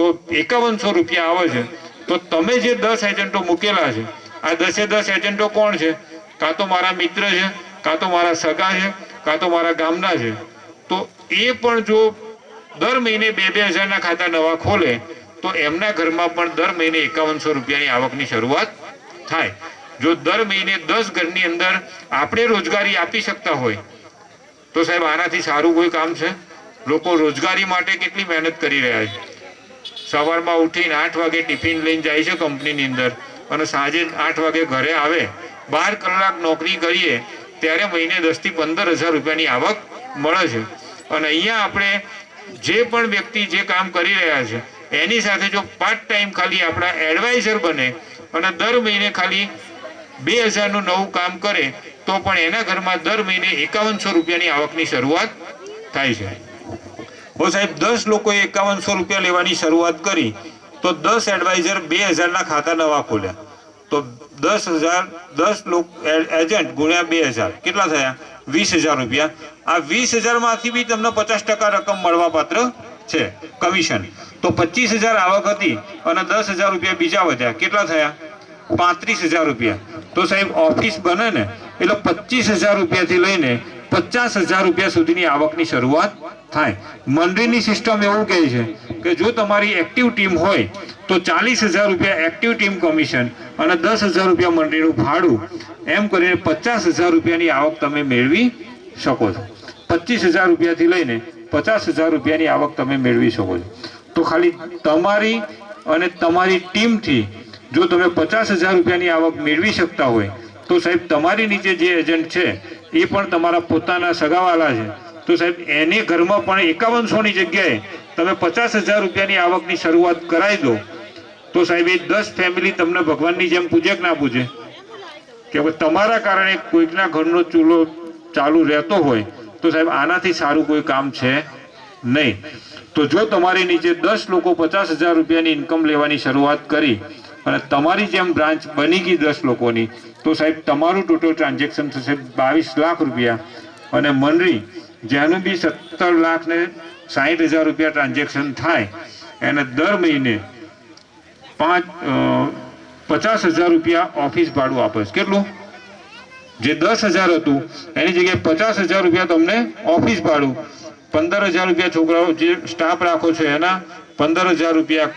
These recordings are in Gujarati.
તો એકાવનસો રૂપિયા આવે છે. તો તમે જે દસ એજન્ટો મૂકેલા છે, આ દસે દસ એજન્ટો કોણ છે? કાં તો મારા મિત્ર છે, કાં તો મારા સગા છે, કાં તો મારા ગામના છે. તો એ પણ જો દર મહિને બે બે હજારના ખાતા નવા ખોલે, તો એમના ઘરમાં પણ દર મહિને એકાવનસો રૂપિયાની આવકની શરૂઆત થાય. જો દર મહિને દસ ઘરની અંદર આપણે રોજગારી આપી શકતા હોય, તો સાહેબ આનાથી સારું કોઈ કામ છે? લોકો રોજગારી માટે કેટલી મહેનત કરી રહ્યા છે? સવારમાં ઉઠીને આઠ વાગે ટિફિન લઈને જાય છે કંપનીની અંદર. અને સાંજે આઠ વાગે ઘરે આવે. બાર કલાક નોકરી કરીએ, ત્યારે મહિને દસથી પંદર હજાર રૂપિયાની આવક મળે છે. અને અહીંયા આપણે જે પણ વ્યક્તિ જે કામ કરી રહ્યા છે, એની સાથે જો પાર્ટ ટાઈમ ખાલી આપણા એડવાઇઝર બને અને દર મહિને ખાલી બે હજારનું નવું કામ કરે, તો પણ એના ઘરમાં દર મહિને એકાવનસો રૂપિયાની આવકની શરૂઆત થાય છે. હો સાહેબ, દસ લોકોએ એકાવનસો રૂપિયા લેવાની શરૂઆત કરી, તો દસ એડવાઇઝર બે હજારના ખાતા નવા ખોલ્યા. તો દસ હજાર, દસ લોક એજન્ટ ગુણ્યા બે હજાર, કેટલા થયા? વીસ હજાર રૂપિયા. આ વીસ હજારમાંથી બી તમને પચાસ ટકા રકમ મળવા પાત્ર છે, કમિશન. તો પચીસ હજાર આવક હતી અને દસ હજાર રૂપિયા બીજા વધ્યા. કેટલા થયા? પાંત્રીસ હજાર રૂપિયા. તો સાહેબ, ઓફિસ બને ને, એટલે પચીસ હજાર રૂપિયાથી લઈને પચાસ હજાર રૂપિયા સુધીની આવકની શરૂઆત થાય. મંડળીની સિસ્ટમ એવું કહે છે કે જો તમારી એક્ટિવ ટીમ હોય, તો ચાલીસ હજાર રૂપિયા એક્ટિવ ટીમ કમિશન અને દસ હજાર રૂપિયા મંડળીનું ભાડું, એમ કરીને પચાસ હજાર રૂપિયાની આવક તમે મેળવી શકો છો. પચીસ હજાર રૂપિયાથી લઈને પચાસ હજાર રૂપિયાની આવક તમે મેળવી શકો છો. તો ખાલી તમારી અને તમારી ટીમથી જો તમે પચાસ હજાર રૂપિયાની આવક મેળવી શકતા હોય, તો સાહેબ તમારી નીચે જે એજન્ટ છે એ પણ તમારા પોતાના સગાવાલા છે. તો સાહેબ, એને ઘરમાં પણ એકાવનસોની જગ્યાએ તમે પચાસ હજાર રૂપિયાની આવકની શરૂઆત કરાવી દો. તો સાહેબ, એ દસ ફેમિલી તમને ભગવાનની જેમ પૂજે કે ના પૂજે કે તમારા કારણે કોઈકના ઘરનો ચૂલો ચાલુ રહેતો હોય, તો સાહેબ, આનાથી સારું કોઈ કામ છે નહીં. તો જો તમારી નીચે દસ લોકો પચાસ હજાર રૂપિયાની ઇન્કમ લેવાની શરૂઆત કરી અને તમારી જેમ બ્રાન્ચ બની ગઈ દસ લોકોની તો સાહેબ, તમારું ટોટલ ટ્રાન્ઝેક્શન થશે બાવીસ લાખ રૂપિયા. અને મનરી, જેનું બી સત્તર લાખ ને સાહીઠ હજાર રૂપિયા ટ્રાન્ઝેક્શન થાય, એને દર મહિને પાંચ પચાસ હજાર રૂપિયા ઓફિસ ભાડું આપે કેટલું? જે દસ હજાર હતું, એની જગ્યાએ પચાસ હજાર રૂપિયા તમને ઓફિસ ભાડું. પંદર હજાર રૂપિયા છોકરાઓ જે સ્ટાફ રાખો છો, એના પંદર હજાર રૂપિયા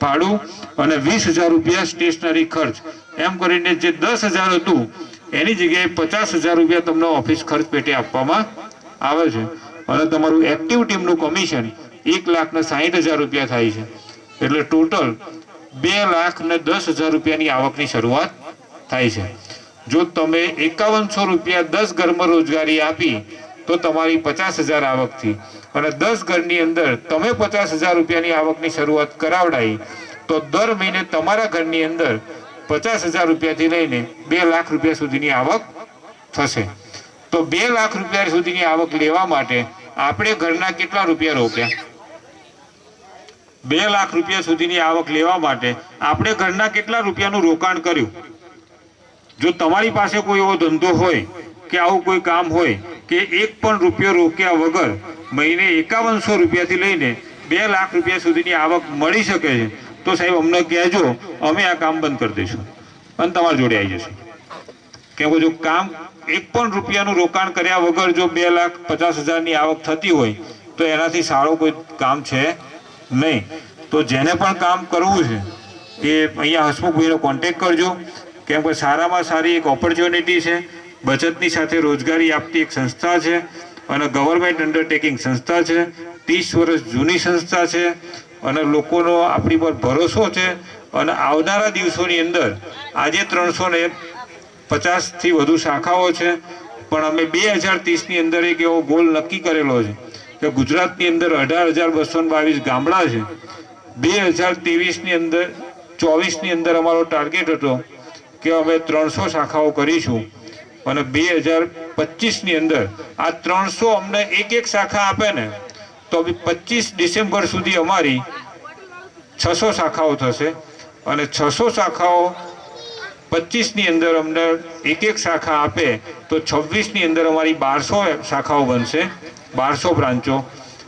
ભાડું અને વીસ હજાર રૂપિયા સ્ટેશનરી ખર્ચ. એમ કરીને જે દસ હજાર હતું, એની જગ્યાએ પચાસ હજાર રૂપિયા તમને ઓફિસ ખર્ચ પેટે આપવામાં આવે છે. અને તમારું એક્ટિવ ટીમનું કમિશન એક લાખ સાહીઠ હજાર રૂપિયા થાય છે. એટલે ટોટલ બે લાખ ને દસ હજાર રૂપિયાની આવકની શરૂઆત થાય છે. જો તમે એકાવનસો રૂપિયા દસ ઘરમાં રોજગારી આપી, તો તમારી પચાસ હજાર આવકથી. અને દસ ઘરની અંદર તમે પચાસ હજાર રૂપિયાની આવકની શરૂઆત કરાવડાવી તો દર મહિને તમારા ઘરની અંદર પચાસ હજાર રૂપિયાથી લઈને બે લાખ રૂપિયા સુધીની આવક થશે. તો બે લાખ રૂપિયા સુધીની આવક લેવા માટે આપણે ઘરના કેટલા રૂપિયા રોક્યા બે લાખ રૂપિયા સુધીની આવક લેવા માટે આપણે ઘરના કેટલા રૂપિયાનું રોકાણ કર્યું? જો તમારી પાસે કોઈ એવો ધંધો હોય કે આવું કોઈ કામ હોય કે એક પણ રૂપિયો રોક્યા વગર મહિને એકાવનસો રૂપિયાથી લઈને બે લાખ રૂપિયા સુધીની આવક મળી શકે છે તો સાહેબ, અમને કહેજો, અમે આ કામ બંધ કરી દઈશું. અને તમારી જોડે આવી જશું. કેમ કે જો કામ, એક પણ રૂપિયાનું રોકાણ કર્યા વગર જો બે લાખ પચાસ હજારની આવક થતી હોય, તો એનાથી સારું કોઈ કામ છે નહીં. તો જેને પણ કામ કરવું છે, એ અહીંયા હસમુખભાઈનો કોન્ટેક કરજો. કેમ કે સારામાં સારી એક ઓપોર્ચ્યુનિટી છે, બચતની સાથે રોજગારી આપતી એક સંસ્થા છે, અને ગવર્મેન્ટ અંડરટેકિંગ સંસ્થા છે, ત્રીસ વર્ષ જૂની સંસ્થા છે અને લોકોનો આપણી પર ભરોસો છે અને આવનારા દિવસોની અંદર આજે ત્રણસો ને પચાસથી વધુ શાખાઓ છે, પણ અમે બે હજાર ત્રીસની અંદર એક એવો ગોલ નક્કી કરેલો છે કે ગુજરાતની અંદર અઢાર હજાર બસો બાવીસ ગામડા છે. બે હજાર ત્રેવીસની અંદર, ચોવીસની અંદર અમારો ટાર્ગેટ હતો કે અમે ત્રણસો શાખાઓ કરીશું. અને બે હજાર પચીસની અંદર આ ત્રણસો અમને એક એક શાખા આપે ને તો પચીસ ડિસેમ્બર સુધી અમારી છસો શાખાઓ થશે અને છસો શાખાઓ પચીસની અંદર અમને એક એક શાખા આપે તો છવ્વીસની અંદર અમારી બારસો શાખાઓ બનશે, બારસો બ્રાન્ચો.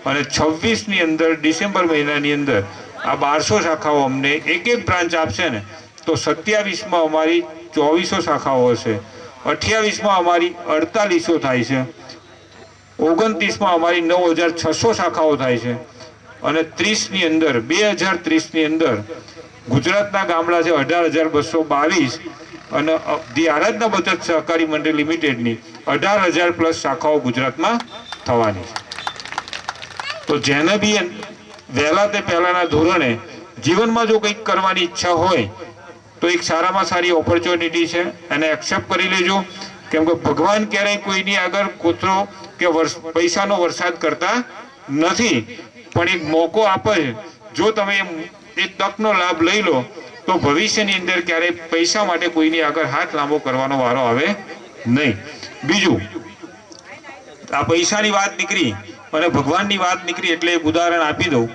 અને છવ્વીસની અંદર ડિસેમ્બર મહિનાની અંદર આ બારસો શાખાઓ અમને એક એક બ્રાન્ચ આપશે ને, તો સત્યાવીસમાં અમારી ચોવીસો શાખાઓ હશે. અઠ્યાવીસમાં અમારી અડતાલીસો થાય છે. ઓગણત્રીસમાં અમારી નવ હજાર છસો શાખાઓ થાય છે. અને ત્રીસની અંદર, બે હજાર ત્રીસની અંદર ગુજરાતના ગામડા છે અઢાર હજાર બસો બાવીસ અને ધી આરાધના બચત સહકારી મંડળ લિમિટેડની અઢાર હજાર પ્લસ શાખાઓ ગુજરાતમાં થવાની છે. તો જેને બી વહેલા તે પહેલાના ધોરણે જીવનમાં જો કંઈક કરવાની ઈચ્છા હોય, તો એક સારામાં સારી ઓપોર્ચ્યુનિટી છે. એને એક્સેપ્ટ કરી લેજો. કેમ કે ભગવાન ક્યારેય કોઈની આગળ કોતરો કે પૈસાનો વરસાદ કરતા નથી. પણ એક મોકો આપે. જો તમે એ તકનો લાભ લઈ લો, તો ભવિષ્યની અંદર ક્યારેય પૈસા માટે કોઈની આગળ હાથ લાંબો કરવાનો વારો આવે નહીં. બીજું, આ પૈસાની વાત નીકળી અને ભગવાનની વાત નીકળી એટલે એક ઉદાહરણ આપી દઉં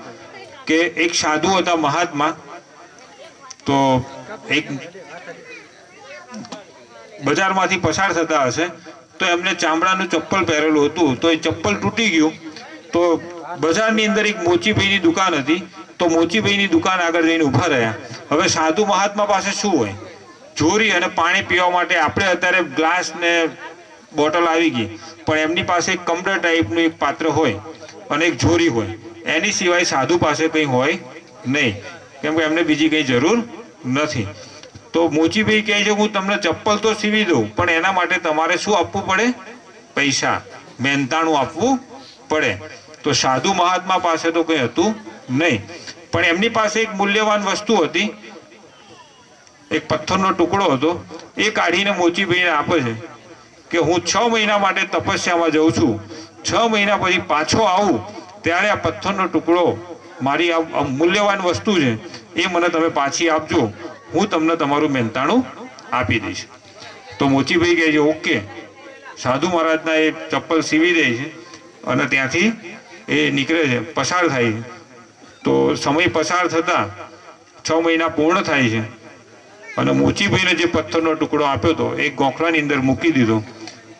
કે એક સાધુ હતા મહાત્મા. તો એક બજારમાંથી પસાર થતા હશે. તો એમને ચામડાનું ચપ્પલ પહેરેલું હતું. તો એ ચપ્પલ તૂટી ગયું. તો બજારની અંદર એક મોચીભાઈની દુકાન હતી. તો મોચીભાઈની દુકાન આગળ જઈને ઊભા રહ્યા. હવે સાધુ મહાત્મા પાસે શું હોય? જોરી અને પાણી પીવા માટે આપણે અત્યારે ગ્લાસ ને બોટલ આવી ગઈ. પણ એમની પાસે એક કમડર ટાઈપનું એક પાત્ર હોય અને એક જોરી હોય. એની સિવાય સાધુ પાસે કંઈ હોય નહીં. કેમ કે એમને બીજી કંઈ જરૂર નથી. તો મોચીભાઈ કહે છે, હું તમને ચપ્પલ તો સીવી દઉં, પણ એના માટે તમારે શું આપવું પડે? પૈસા. મહેનતાણું આપવું પડે. તો સાધુ મહાત્મા પાસે તો કંઈ હતું નહીં. પણ એમની પાસે એક મૂલ્યવાન વસ્તુ હતી. એક પથ્થરનો ટુકડો હતો. એ કાઢીને મોચીભાઈને આપે છે કે, હું છ મહિના માટે તપસ્યામાં જઉં છું. છ મહિના પછી પાછો આવું. ત્યારે આ પથ્થરનો ટુકડો મારી આ મૂલ્યવાન વસ્તુ છે. એ મને તમે પાછી આપજો. હું તમને તમારું મહેનતાણું આપી દઈશ. તો મોચીભાઈ કહે છે, ઓકે. સાધુ મહારાજના એ ચપ્પલ સીવી દે છે અને ત્યાંથી એ નીકળે છે, પસાર થાય છે. તો સમય પસાર થતાં છ મહિના પૂર્ણ થાય છે. અને મોચીભાઈને જે પથ્થરનો ટુકડો આપ્યો હતો, એ ગોખલાની અંદર મૂકી દીધો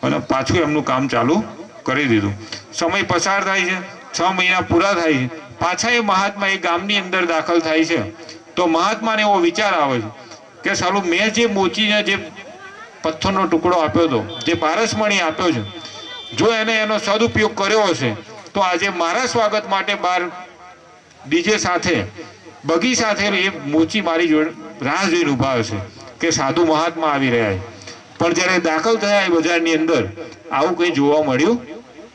અને પાછું એમનું કામ ચાલુ કરી દીધું. સમય પસાર થાય છે, છ મહિના પૂરા થાય છે. પાછા એ મહાત્મા એ ગામની અંદર દાખલ થાય છે. તો મહાત્માને એવો વિચાર આવે છે કે સાલું મેં જે મોચીને જે પથ્થરનો ટુકડો આપ્યો હતો, જે પારસમણી આપ્યો છે, જો એને એનો સદુપયોગ કર્યો હશે, તો આજે મારા સ્વાગત માટે બાર ડીજે સાથે, બગી સાથે એ મોચી મારી જોડે રાહ જોઈને ઊભા હશે કે સાધુ મહાત્મા આવી રહ્યા છે. પણ જ્યારે દાખલ થયા એ બજારની અંદર, આવું કંઈ જોવા મળ્યું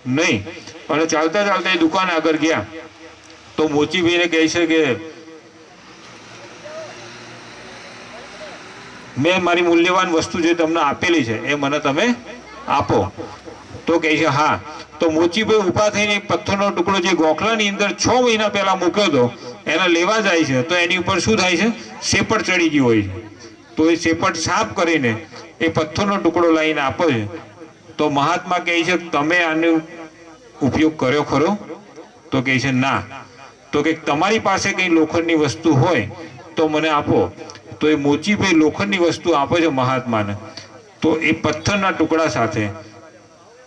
નહીં. અને ચાલતા ચાલતા એ દુકાન આગળ ગયા, તો મોચીભાઈને કહે છે કે મેં મારી મૂલ્યવાન વસ્તુ જે તમને આપેલી છે, એ મને તમે આપો. તો કહે છે, હા. તો મોચીભાઈ ઊભા થઈને પથ્થરનો ટુકડો જે ગોખલાની અંદર છ મહિના પહેલા મૂક્યો હતો, એને લેવા જાય છે. તો એની ઉપર શું થાય છે? શેપટ ચડી ગયું હોય છે. તો એ શેપટ સાફ કરીને એ પથ્થરનો ટુકડો લાવીને આપે છે. તો મહાત્મા કહે છે, તમે આનો ઉપયોગ કર્યો ખરો? તો કહે છે, ના. તો કે, તમારી પાસે કંઈ લોખંડની વસ્તુ હોય તો મને આપો. તો એ મોચીભાઈ લોખંડની વસ્તુ આપે છે મહાત્માને. તો એ પથ્થરના ટુકડા સાથે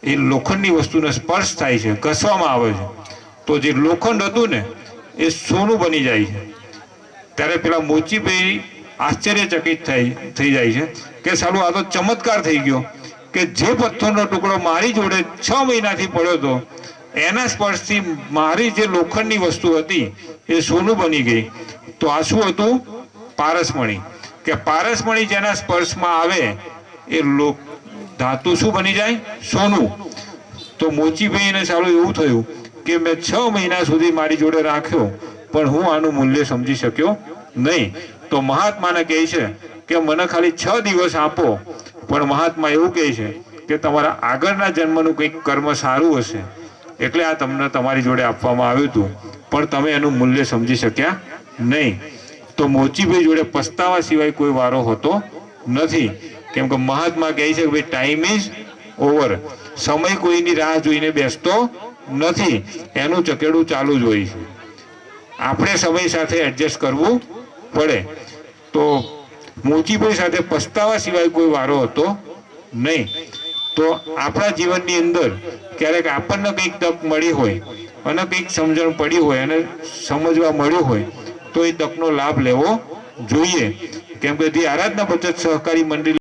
એ લોખંડની વસ્તુને સ્પર્શ થાય છે, ઘસવામાં આવે છે. તો જે લોખંડ હતું ને, એ સોનું બની જાય છે. ત્યારે પેલા મોચીભાઈ આશ્ચર્યચકિત થઈ થઈ જાય છે કે સારું આ તો ચમત્કાર થઈ ગયો કે જે પથ્થરનો ટુકડો મારી જોડે છ મહિનાથી પડ્યો હતો, એના સ્પર્શથી મારી જે લોખંડની વસ્તુ હતી, એ સોનું બની ગઈ. તો આ શું હતું? પારસમણી. કે પારસમણી જેના સ્પર્શમાં આવે, એ લોક ધાતુ શું બની જાય? સોનું. તો મોચીભાઈને સારું એવું થયું કે મેં છ મહિના સુધી મારી જોડે રાખ્યો, પણ હું આનું મૂલ્ય સમજી શક્યો નહીં. તો મહાત્માને કહે છે કે મને ખાલી છ દિવસ આપો, પણ મહાત્મા એવું કહે છે કે તમારા આગળના જન્મનું કંઈક કર્મ સારું હશે. એટલે આ તમને તમારી જોડે આપવામાં આવ્યું હતું, પણ તમે એનું મૂલ્ય સમજી શક્યા નહીં. તો મોચીભાઈ જોડે પસ્તાવા સિવાય કોઈ વારો હોતો નથી. કેમ કે મહાત્મા કહે છે કે ભાઈ ટાઈમ ઇઝ ઓવર સમય કોઈની રાહ જોઈને બેસતો નથી. એનું ચકેડું ચાલુ જ હોય છે. આપણે સમય સાથે એડજસ્ટ કરવું પડે. તો મોચીભાઈ સાથે પસ્તાવા સિવાય કોઈ વારો હતો નહીં. તો આપણા જીવનની અંદર ક્યારેક આપણને કંઈક તક મળી હોય અને કંઈક સમજણ પડી હોય અને સમજવા મળ્યું હોય તો એ તકનો લાભ લેવો જોઈએ. કેમ કે જે આરાધના બચત સહકારી મંડળી